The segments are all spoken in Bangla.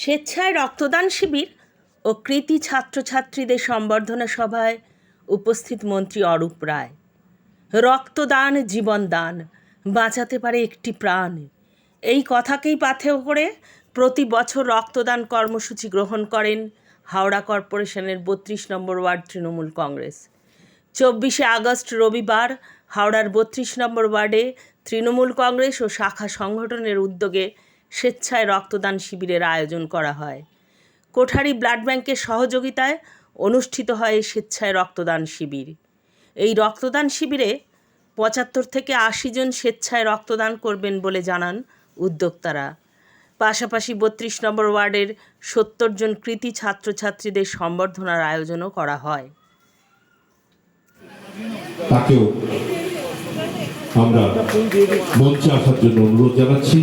স্বেচ্ছায় রক্তদান শিবির ও কৃতি ছাত্রছাত্রীদের সম্বর্ধনা সভায় উপস্থিত মন্ত্রী অরূপ রায়। রক্তদান জীবনদান বাঁচাতে পারে একটি প্রাণ। এই কথাকেই পাথেয় করে প্রতি বছর রক্তদান কর্মসূচি গ্রহণ করেন হাওড়া কর্পোরেশনের বত্রিশ নম্বর ওয়ার্ড তৃণমূল কংগ্রেস। চব্বিশে আগস্ট রবিবার হাওড়ার বত্রিশ নম্বর ওয়ার্ডে তৃণমূল কংগ্রেস ও শাখা সংগঠনের উদ্যোগে স্বেচ্ছায় রক্তদান শিবিরের আয়োজন করা হয়। কোঠারি ব্লাড ব্যাংকের সহযোগিতায় অনুষ্ঠিত হয় এই স্বেচ্ছায় রক্তদান শিবির। এই রক্তদান শিবিরে পঁচাত্তর থেকে আশি জন স্বেচ্ছায় রক্তদান করবেন বলে জানান উদ্যোক্তারা। পাশাপাশি বত্রিশ নম্বর ওয়ার্ডের সত্তর জন কৃতি ছাত্রছাত্রীদের সম্বর্ধনার আয়োজনও করা হয়। আমরা মঞ্চে আসার জন্য অনুরোধ জানাচ্ছি।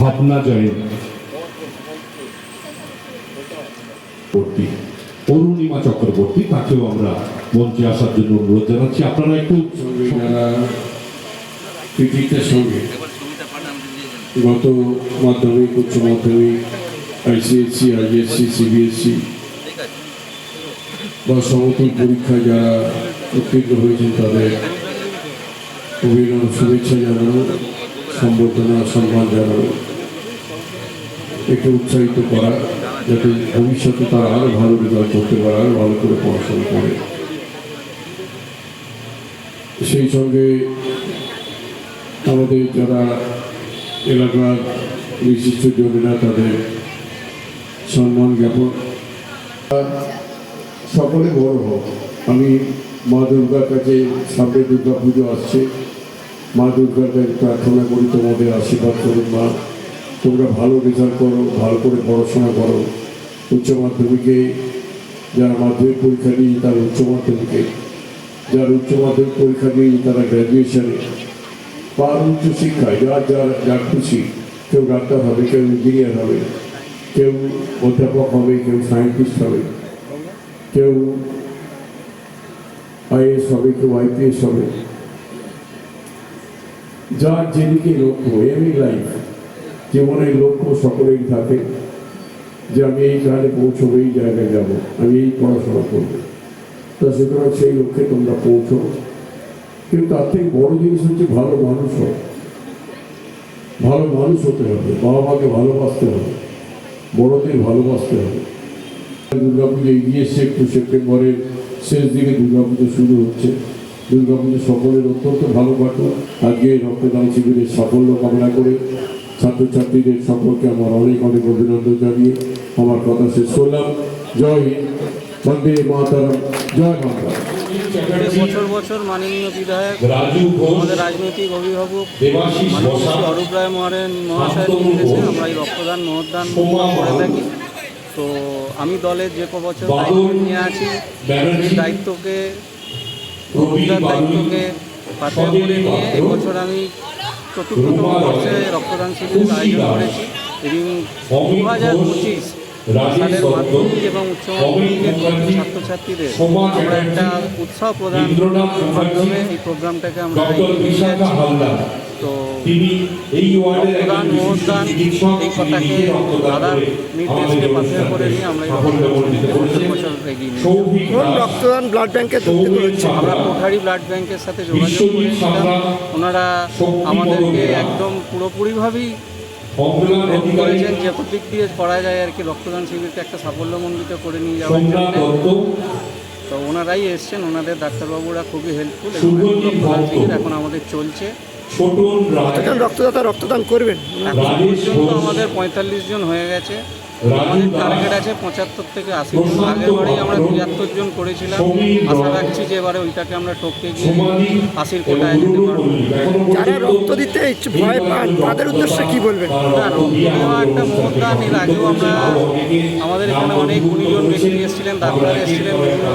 ভাবনা জয়েন অরুণিমা চক্রবর্তী, তাকেও আমরা মঞ্চে আসার জন্য অনুরোধ জানাচ্ছি। আপনারা একটু সঙ্গে গত মাধ্যমিক, উচ্চ মাধ্যমিক, আইসিএসসি, আইএসসি, সিবিএসসি বা সমতুল পরীক্ষায় যারা উত্তীর্ণ হয়েছেন তাদের অভিনব শুভেচ্ছা জানানো, সম্বর্ধনা, সম্মান জানানো। একে উৎসাহিত করা, যাতে ভবিষ্যতে তারা আরও ভালো রেজাল্ট করতে পারে আরও ভালো করে পড়াশোনা করে। সেই সঙ্গে আমাদের যারা এলাকার বিশিষ্ট জনেরা তাদের সম্মান জ্ঞাপন। সকলে বড় হোক। আমি মা দুর্গার কাছে সামনে দুর্গা পুজো আসছে। মা দুর্গার কাছে প্রার্থনা করি, তোমাদের আশীর্বাদ করুন মা। তোমরা ভালো রেজাল্ট করো, ভালো করে পড়াশোনা করো। উচ্চ মাধ্যমিকে যারা মাধ্যমিক পরীক্ষা নিয়ে তারা উচ্চ মাধ্যমিকে। যারা উচ্চ মাধ্যমিক পরীক্ষা দিয়ে তারা গ্র্যাজুয়েশনে আরও উচ্চ শিক্ষায়, যার যার যা খুশি, কেউ ডাক্তার হবে, কেউ ইঞ্জিনিয়ার হবে, কেউ অধ্যাপক হবে, কেউ সায়েন্টিস্ট হবে, কেউ আইএস হবে কেউ আইপিএস হবে? যার যেদিকে লক্ষ্য এমই লাইফ জীবনের লক্ষ্য সকলেই থাকে যে আমি এই কাজে পৌঁছবো, এই জায়গায় যাব, আমি এই পড়াশোনা করব। তা সুতরাং সেই লক্ষ্যে তোমরা পৌঁছো। কিন্তু তার থেকে বড় জিনিস হচ্ছে ভালো মানুষ হয় ভালো মানুষ হতে হবে বাবা মাকে ভালোবাসতে হবে, বড়দের ভালোবাসতে হবে। দুর্গাপুজো এগিয়ে এসছে, একটু সেপ্টেম্বরের শেষ দিকে দুর্গাপুজো শুরু হচ্ছে। দুর্গাপুজো সকলের অত্যন্ত ভালো কাটুক। আজকে রক্তদান শিবিরের সাফল্য কামনা করে ছাত্রছাত্রীদের সকলকে আমার অনেক অনেক অভিনন্দন জানিয়ে আমার কথা শেষ করলাম। জয় হিন্দ। বন্দে মাতারাম। জয় বছর বছর মাননীয় বিধায়ক আমাদের রাজনৈতিক অভিভাবক অরূপ রায় মহারায়ণ মহাশয়ের নির্দেশে আমরা এই রক্তদান মহদান করে থাকি। তো আমি দলের যে ক বছর দায়িত্ব নিয়ে আছি সেই দায়িত্বকে দায়িত্বকে পাথর করে নিয়ে এবছর আমি চতুর্থতম বর্ষে রক্তদান শিবিরের আয়োজন করেছি এবং দু হাজার পঁচিশ সালের মাধ্যমিক এবং উচ্চ মাধ্যমিকের ছাত্রছাত্রীদের আমরা একটা উৎসাহ প্রদান মাধ্যমে এই প্রোগ্রামটাকে আমরা তো তিনি এই ওয়ার্ডের একজন রক্তদান মহদান এই কথাকে দাদার করে নির্দেশকে করে নিয়ে আমরা রক্তদান কোন ব্লাড ব্যাংকে সৌভিক আমরা সাঁতরা, কোঠারি ব্লাড ব্যাংকের সাথে যোগাযোগ করেছিলাম। ওনারা আমাদেরকে একদম পুরোপুরিভাবেই করেছেন যে দিক দিয়ে করা যায় আর কি রক্তদান শিবিরকে একটা সাফল্যমণ্ডিত করে নিয়ে যাওয়ার জন্য। তো ওনারাই এসছেন ওনাদের ডাক্তারবাবুরা খুবই হেল্পফুল এবং এখন আমাদের চলছে। কতজন রক্তদাতা রক্তদান করবেন। আমাদের পঁয়তাল্লিশ জন হয়ে গেছে। আমাদের টার্গেট আছে পঁচাত্তর থেকে আশি জন। আগের বারেই আমরা তিয়াত্তর জন করেছিলাম। আশা রাখছি যে এবারে ওইটাকে আমরা টপকে গিয়ে আশির কোটায় যেতে পারব। যারা রক্ত দিতে ভয় পান তাদের উদ্দেশ্যে কি বলবেন? দেওয়া একটা মহদান এর আগেও আমরা আমাদের এখানে অনেক গুণীজন ব্যক্তি। এসেছিলেন ডাক্তার এসেছিলেন বিভিন্ন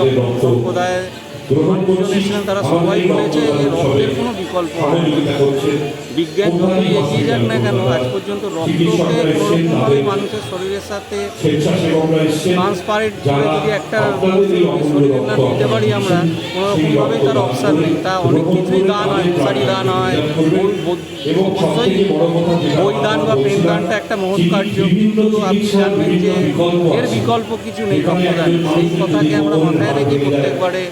সম্প্রদায়ের তারা সবাই বলেছে রক্তের কোনো বিকল্প বিজ্ঞান যতই এগিয়ে যাক না কেন আজ পর্যন্ত রক্তকে কোনোরকমভাবে মানুষের শরীরের সাথে ট্রান্সপারেন্ট করে যদি একটা শরীরের না দিতে পারি আমরা কোনোরকমভাবেই তার অপশান নেই। তা অনেক কিছুই দান হয় উৎসারী দান হয়। অবশ্যই বই দান বা প্রেম দানটা একটা মহৎ কার্য। কিন্তু আপনি জানবেন যে এর বিকল্প কিছু নেই রক্তদান। সেই কথাকে আমরা মাথায় রেখে প্রত্যেকবারে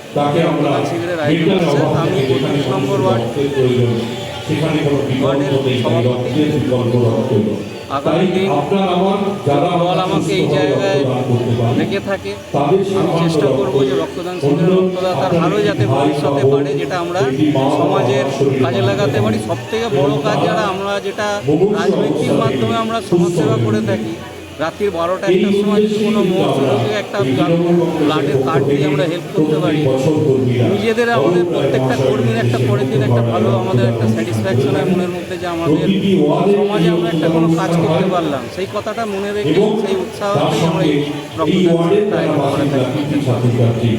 আমরা শিবিরের আয়োজন হচ্ছে আমি বত্রিশ নম্বর ওয়ার্ড সেখানে কোনো বিকল্প ওয়ার্ডের সভাপতি। রক্তের বিকল্প রক্ত নয়। আগামী দিন দল আমাকে এই জায়গায় রেখে থাকে আমি চেষ্টা করব যে রক্তদান শিবিরের রক্তদাতার ভালো যাতে ভবিষ্যতে বাড়ে যেটা আমরা সমাজের কাজে লাগাতে পারি সব থেকে বড় কাজ যারা আমরা যেটা রাজনৈতিক মাধ্যমে আমরা সমাজসেবা করে থাকি রাত্রির বারোটা একটার সময় যদি কোনো মুহূর্তে একটা ব্লাডের কার্ড দিয়ে আমরা হেল্প করতে পারি। নিজেদের আমাদের প্রত্যেকটা কর্মীর একটা পরের দিন একটা ভালো আমাদের একটা স্যাটিসফ্যাকশন হয় মনের মধ্যে যে আমাদের সমাজে আমরা একটা কোনো কাজ করতে পারলাম। সেই কথাটা মনে রেখে সেই উৎসাহ আমরা এই রক্তদান শিবিরটা আয়োজন করে থাকি